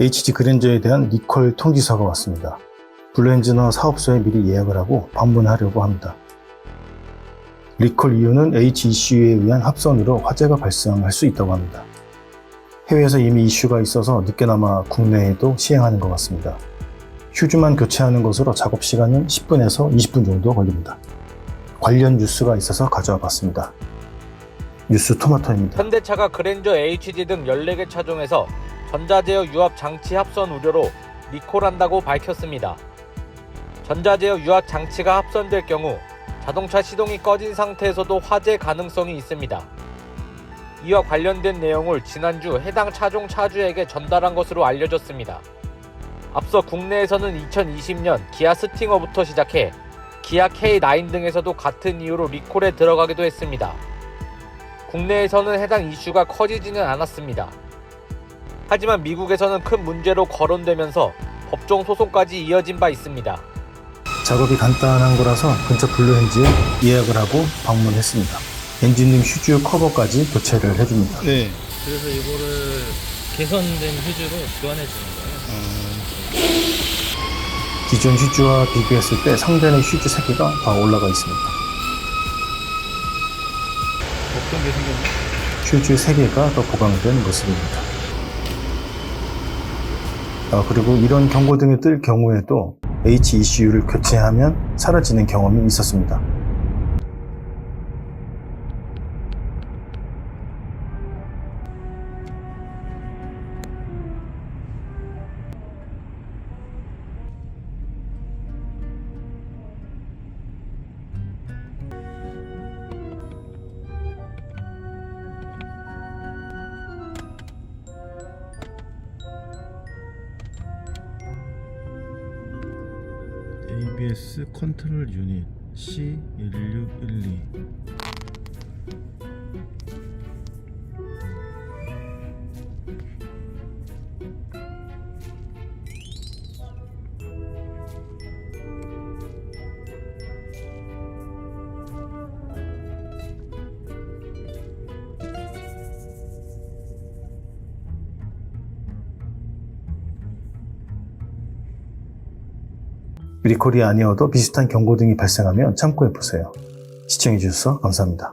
HG 그랜저에 대한 리콜 통지서가 왔습니다. 블루엔지너 사업소에 미리 예약을 하고 방문하려고 합니다. 리콜 이유는 HECU에 의한 합선으로 화재가 발생할 수 있다고 합니다. 해외에서 이미 이슈가 있어서 늦게나마 국내에도 시행하는 것 같습니다. 휴즈만 교체하는 것으로 작업 시간은 10분에서 20분 정도 걸립니다. 관련 뉴스가 있어서 가져와 봤습니다. 뉴스 토마토입니다. 현대차가 그랜저 HG 등 14개 차종에서 전자제어 유압 장치 합선 우려로 리콜한다고 밝혔습니다. 전자제어 유압 장치가 합선될 경우 자동차 시동이 꺼진 상태에서도 화재 가능성이 있습니다. 이와 관련된 내용을 지난주 해당 차종 차주에게 전달한 것으로 알려졌습니다. 앞서 국내에서는 2020년 기아 스팅어부터 시작해 기아 K9 등에서도 같은 이유로 리콜에 들어가기도 했습니다. 국내에서는 해당 이슈가 커지지는 않았습니다. 하지만 미국에서는 큰 문제로 거론되면서 법정 소송까지 이어진 바 있습니다. 작업이 간단한 거라서 근처 블루엔지에 예약을 하고 방문했습니다. 엔진룸 휴즈 커버까지 교체를 해줍니다. 네. 그래서 이거를 개선된 휴즈로 교환해 주는 거예요. 기존 휴즈와 비교했을 때 상단의 휴즈 3개가 더 올라가 있습니다. 어떤 게 생겼나? 휴즈 3개가 더 보강된 모습입니다. 아, 그리고 이런 경고등이 뜰 경우에도 HECU를 교체하면 사라지는 경험이 있었습니다. ABS 컨트롤 유닛 C1612 리콜이 아니어도 비슷한 경고등이 발생하면 참고해 보세요. 시청해 주셔서 감사합니다.